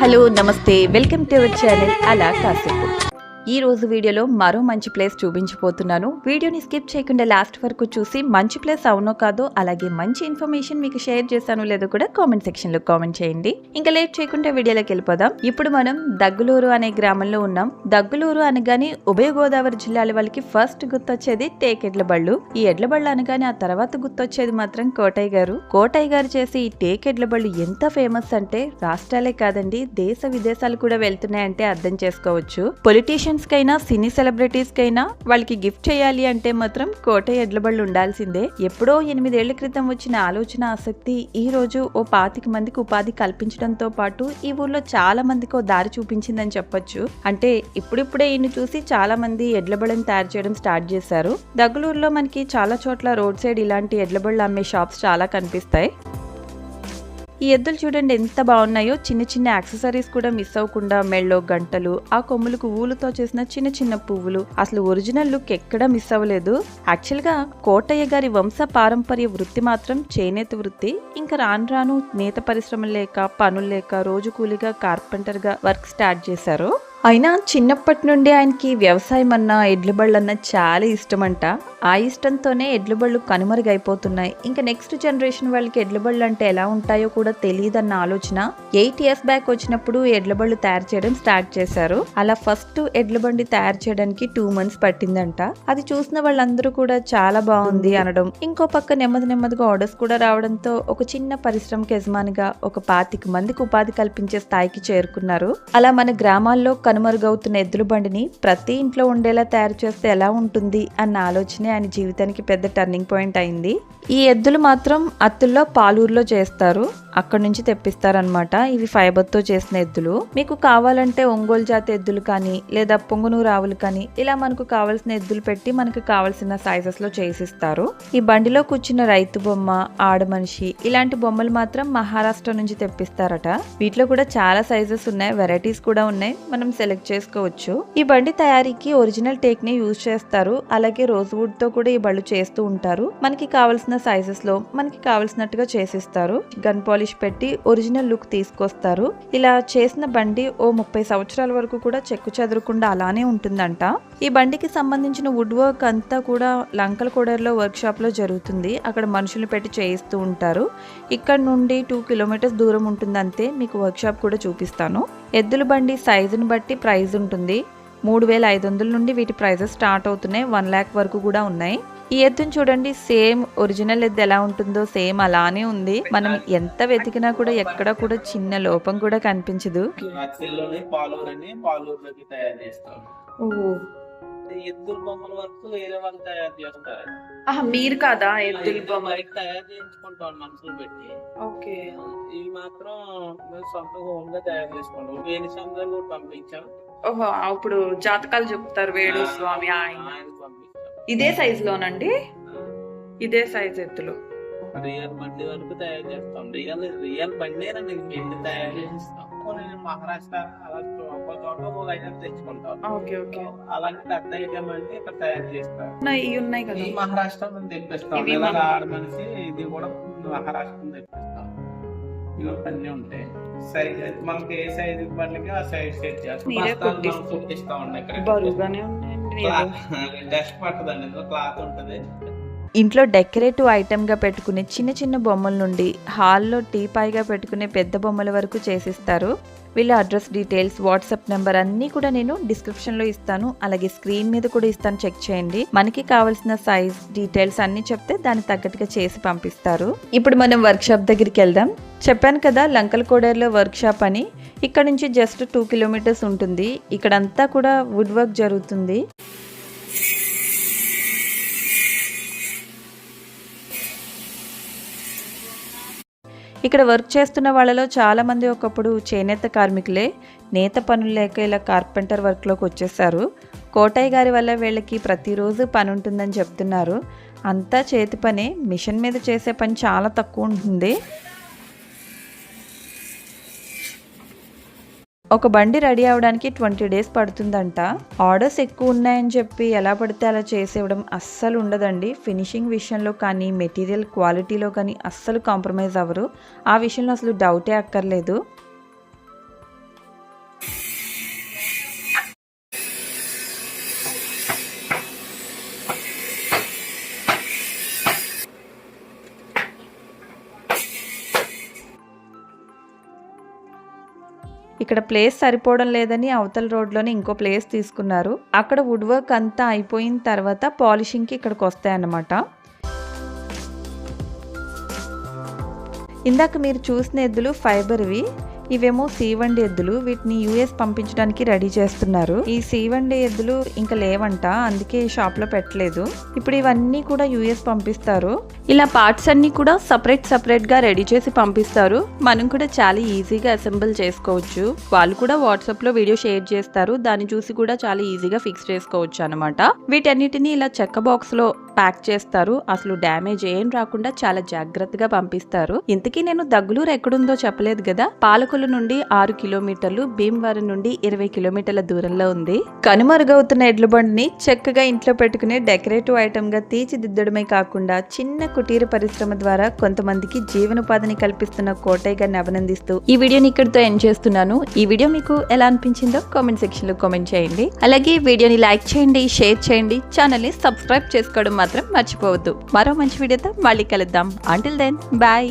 Hello నమస్తే. Welcome to our channel అలా కాసేపు. ఈ రోజు వీడియోలో మరో మంచి ప్లేస్ చూపించిపోతున్నాను వీడియోని స్కిప్ చేయకుండా లాస్ట్ వరకు చూసి మంచి ప్లేస్ అవునో కాదో అలాగే మంచి ఇన్ఫర్మేషన్ మీకు షేర్ చేశాను లేదో కూడా కామెంట్ సెక్షన్లో కామెంట్ చేయండి. ఇంకా లేట్ చేయకుండా వీడియోలోకి వెళ్ళిపోదాం. ఇప్పుడు మనం దగ్గులూరు అనే గ్రామంలో ఉన్నాం. దగ్గులూరు అనగానే ఉభయ గోదావరి జిల్లాల వాళ్ళకి ఫస్ట్ గుర్తొచ్చేది టేక్ ఎడ్ల బళ్ళు. ఈ ఎడ్ల బళ్ళు అనగానే ఆ తర్వాత గుర్తొచ్చేది మాత్రం కోటయ్య గారు. కోటయ్య గారు చేసే ఈ టేక్ ఎడ్ల బళ్ళు ఎంత ఫేమస్ అంటే రాష్ట్రాలే కాదండి దేశ విదేశాలు కూడా వెళ్తున్నాయంటే అర్థం చేసుకోవచ్చు. పొలిటీషియన్ కైనా సినీ సెలబ్రిటీస్ అయినా వాళ్ళకి గిఫ్ట్ చేయాలి అంటే మాత్రం కోట ఎడ్ల బళ్ళు ఉండాల్సిందే. ఎప్పుడో ఎనిమిదేళ్ళ క్రితం వచ్చిన ఆలోచన ఆసక్తి ఈ రోజు ఓ పాతిక మందికి ఉపాధి కల్పించడంతో పాటు ఈ ఊర్లో చాలా మందికి ఓ దారి చూపించిందని చెప్పొచ్చు. అంటే ఇప్పుడిప్పుడే ఈయన చూసి చాలా మంది ఎడ్లబళ్ళని తయారు చేయడం స్టార్ట్ చేశారు. దగ్గులూరులో మనకి చాలా చోట్ల రోడ్ సైడ్ ఇలాంటి ఎడ్ల బళ్ళు అమ్మే షాప్స్ చాలా కనిపిస్తాయి. ఈ ఎద్దులు చూడండి ఎంత బాగున్నాయో. చిన్న చిన్న యాక్సెసరీస్ కూడా మిస్ అవ్వకుండా మెళ్ళో గంటలు ఆ కొమ్ములకు ఊలుతో చేసిన చిన్న చిన్న పువ్వులు. అసలు ఒరిజినల్ లుక్ ఎక్కడా మిస్ అవ్వలేదు. యాక్చువల్గా కోటయ్య గారి వంశ పారంపర్య వృత్తి మాత్రం చేనేత వృత్తి. ఇంకా రాను రాను నేత పరిశ్రమలు లేక పనులు లేక రోజు కూలీగా కార్పెంటర్గా వర్క్ స్టార్ట్ చేశారు. అయినా చిన్నప్పటి నుండి ఆయనకి వ్యవసాయం అన్న ఎడ్ల బళ్ళు అన్న చాలా ఇష్టమంట. ఆ ఇష్టంతోనే ఎడ్ల బళ్ళు కనుమరుగైపోతున్నాయి. ఇంకా నెక్స్ట్ జనరేషన్ వాళ్ళకి ఎడ్ల బళ్ళు అంటే ఎలా ఉంటాయో కూడా తెలియదన్న ఆలోచన ఎయిట్ ఇయర్స్ బ్యాక్ వచ్చినప్పుడు ఎడ్ల బళ్ళు తయారు చేయడం స్టార్ట్ చేశారు. అలా ఫస్ట్ ఎడ్ల బండి తయారు చేయడానికి టూ మంత్స్ పట్టిందంట. అది చూసిన వాళ్ళందరూ కూడా చాలా బాగుంది అనడం. ఇంకో పక్క నెమ్మది నెమ్మదిగా ఆర్డర్స్ కూడా రావడంతో ఒక చిన్న పరిశ్రమకి యజమానిగా ఒక పాతిక మందికి ఉపాధి కల్పించే స్థాయికి చేరుకున్నారు. అలా మన గ్రామాల్లో కనుమరుగవుతున్న ఎద్దుల బండిని ప్రతి ఇంట్లో ఉండేలా తయారు చేస్తే ఎలా ఉంటుంది అన్న ఆలోచనే ఆయన జీవితానికి పెద్ద టర్నింగ్ పాయింట్ అయింది. ఈ ఎద్దులు మాత్రం అత్తుల్లో పాలూరులో చేస్తారు. అక్కడ నుంచి తెప్పిస్తారనమాట ఇవి ఫైబర్తో చేసిన ఎద్దులు. మీకు కావాలంటే ఒంగోలు జాతి ఎద్దులు కానీ లేదా పొంగునూరు ఆవులు కానీ ఇలా మనకు కావాల్సిన ఎద్దులు పెట్టి మనకు కావాల్సిన సైజెస్లో చేసిస్తారు. ఈ బండిలో కూర్చున్న రైతు బొమ్మ ఆడ మనిషి ఇలాంటి బొమ్మలు మాత్రం మహారాష్ట్ర నుంచి తెప్పిస్తారట. వీటిలో కూడా చాలా సైజెస్ ఉన్నాయి వెరైటీస్ కూడా ఉన్నాయి. మనం సెలెక్ట్ చేసుకోవచ్చు. ఈ బండి తయారీకి ఒరిజినల్ టేక్ని యూజ్ చేస్తారు. అలాగే రోజ్ వుడ్తో కూడా ఈ బళ్ళు చేస్తూ ఉంటారు. మనకి కావాల్సిన సైజెస్లో మనకి కావాల్సినట్టుగా చేసిస్తారు. గన్ పాలిష్ పెట్టి ఒరిజినల్ లుక్ తీసుకొస్తారు. ఇలా చేసిన బండి ఓ ముప్పై సంవత్సరాల వరకు కూడా చెక్కు చెదరకుండా అలానే ఉంటుందంట. ఈ బండికి సంబంధించిన వుడ్ వర్క్ అంతా కూడా లంకల కోడర్లో వర్క్ షాప్లో జరుగుతుంది. అక్కడ మనుషులు పెట్టి చేయిస్తూ ఉంటారు. ఇక్కడ నుండి టూ కిలోమీటర్స్ దూరం ఉంటుంది అంతే మీకు వర్క్ షాప్ కూడా చూపిస్తాను. ఎద్దుల బండి సైజుని బట్టి ప్రైస్ ఉంటుంది. మూడు వేల ఐదు వందల నుండి వీటి ప్రైజెస్ స్టార్ట్ అవుతున్నాయి. వన్ ల్యాక్ వరకు కూడా ఉన్నాయి. ఈ ఎద్దుని చూడండి సేమ్ ఒరిజినల్ ఎద్దు ఎలా ఉంటుందో సేమ్ అలానే ఉంది. మనం ఎంత వెతికినా కూడా ఎక్కడ కూడా చిన్న లోపం కూడా కనిపించదు. పాలూరు తయారు చేస్తాం ఎద్దుల బొమ్మల వరకు వేరే వాళ్ళు తయారు చేస్తారు. మీరు కాదా బయట తయారు చేయించుకుంటాం మనుషులు పెట్టి. ఓకే. ఇవి మాత్రం మేము సొంతంగా హోమ్గా తయారు చేసుకుంటాం. వేణి సంఘాలు కూడా పంపించాం. ఓహో ఇప్పుడు జాతకాలు చెప్తారు వేడు స్వామి ఆయన. ఆయన పంపించాం. ఇదే సైజ్ లోనండి ఇదే సైజ్ ఎత్తులు రియల్ బండి వరకు తయారు చేస్తాం. రియల్ రియల్ బండేనండి. ఎన్ని తయారు చేసిస్తాం కొన్ని మహారాష్ట్ర అలా చోట ఐటమ్ తెచ్చుకుంటాం. Okay okay. అలాంటి పెద్ద ఐటమ్ అంటే ఇక్కడ తయారు చేస్తారు. ఇవి ఉన్నాయి కదా? ఈ మహారాష్ట్ర తెప్పిస్తాం. ఇలా ఆడ మనిషి ఇది కూడా మహారాష్ట్ర తెప్పిస్తాం. అన్నీ ఉంటాయి. సైజ్ మనకి ఏ సైజ్ బండికి ఆ సైజ్ సెట్ చేస్తాం. కుట్టిస్తా ఉండే ఇక్కడ. బరువుగానే డస్ట్ పట్టదండి క్లాత్ ఉంటది. ఇంట్లో డెకరేటివ్ ఐటెంగా పెట్టుకునే చిన్న చిన్న బొమ్మల నుండి హాల్లో టీపాయిగా పెట్టుకునే పెద్ద బొమ్మల వరకు చేసిస్తారు. వీళ్ళ అడ్రస్ డీటెయిల్స్ వాట్సాప్ నెంబర్ అన్నీ కూడా నేను డిస్క్రిప్షన్లో ఇస్తాను. అలాగే స్క్రీన్ మీద కూడా ఇస్తాను. చెక్ చేయండి. మనకి కావాల్సిన సైజ్ డీటెయిల్స్ అన్నీ చెప్తే దాన్ని తగ్గట్టుగా చేసి పంపిస్తారు. ఇప్పుడు మనం వర్క్షాప్ దగ్గరికి వెళ్దాం. చెప్పాను కదా లంకల కోడేరులో వర్క్షాప్ అని. ఇక్కడ నుంచి జస్ట్ టూ కిలోమీటర్స్ ఉంటుంది. ఇక్కడంతా కూడా వుడ్ వర్క్ జరుగుతుంది. ఇక్కడ వర్క్ చేస్తున్న వాళ్ళలో చాలామంది ఒకప్పుడు చేనేత కార్మికులే నేత పనులు లేక ఇలా కార్పెంటర్ వర్క్లోకి వచ్చేసారు. కోటయ్య గారి వల్ల వీళ్ళకి ప్రతిరోజు పని ఉంటుందని చెప్తున్నారు. అంతా చేతి పనే మిషన్ మీద చేసే పని చాలా తక్కువ ఉంటుంది. ఒక బండి రెడీ అవడానికి ట్వంటీ డేస్ పడుతుందంట. ఆర్డర్స్ ఎక్కువ ఉన్నాయని చెప్పి ఎలా పడితే అలా చేసేవడం అస్సలు ఉండదండి. ఫినిషింగ్ విషయంలో కానీ మెటీరియల్ క్వాలిటీలో కానీ అస్సలు కాంప్రమైజ్ అవ్వరు. ఆ విషయంలో అసలు డౌటే అక్కర్లేదు. ఇక్కడ ప్లేస్ సరిపోవడం లేదని అవతల రోడ్లోనే ఇంకో ప్లేస్ తీసుకున్నారు. అక్కడ వుడ్ వర్క్ అంతా అయిపోయిన తర్వాత పాలిషింగ్కి ఇక్కడికి వస్తాయన్నమాట. ఇందాక మీరు చూసిన ఎద్దులు ఫైబర్వి. ఇవేమో సీవండి ఎద్దులు వీటిని యుఎస్ పంపించడానికి రెడీ చేస్తున్నారు. ఈ సీవండి ఎద్దులు ఇంకా లేవంట అందుకే షాప్లో పెట్టలేదు. ఇప్పుడు ఇవన్నీ కూడా యుఎస్ పంపిస్తారు. ఇలా పార్ట్స్ అన్ని కూడా సపరేట్ సపరేట్గా రెడీ చేసి పంపిస్తారు. మనం కూడా చాలా ఈజీగా అసెంబుల్ చేసుకోవచ్చు. వాళ్ళు కూడా వాట్సాప్లో వీడియో షేర్ చేస్తారు. దాన్ని చూసి కూడా చాలా ఈజీగా ఫిక్స్ చేసుకోవచ్చు అనమాట వీటన్నిటిని ఇలా చెక్క బాక్స్లో ప్యాక్ చేస్తారు. అసలు డ్యామేజ్ ఏం రాకుండా చాలా జాగ్రత్తగా పంపిస్తారు. ఇంతకీ నేను దగ్గులూరు ఎక్కడుందో చెప్పలేదు కదా? పాలకొల్లు నుండి ఆరు కిలోమీటర్లు భీమవరం నుండి ఇరవై కిలోమీటర్ల దూరంలో ఉంది. కనుమరుగవుతున్న ఎడ్ల బండిని చక్కగా ఇంట్లో పెట్టుకునే డెకరేటివ్ ఐటమ్గా తీర్చిదిద్దడమే కాకుండా చిన్న కుటీర పరిశ్రమ ద్వారా కొంతమందికి జీవనోపాధిని కల్పిస్తున్న కోటయ్య గారిని అభినందిస్తూ ఈ వీడియోని ఇక్కడితో ఎండ్ చేస్తున్నాను. ఈ వీడియో మీకు ఎలా అనిపించిందో కామెంట్ సెక్షన్లో కామెంట్ చేయండి. అలాగే వీడియోని లైక్ చేయండి షేర్ చేయండి ఛానల్ని సబ్స్క్రైబ్ చేసుకోవడం మాత్రం మర్చిపోవద్దు. మరో మంచి వీడియోతో మళ్ళీ కలుద్దాం. Until then bye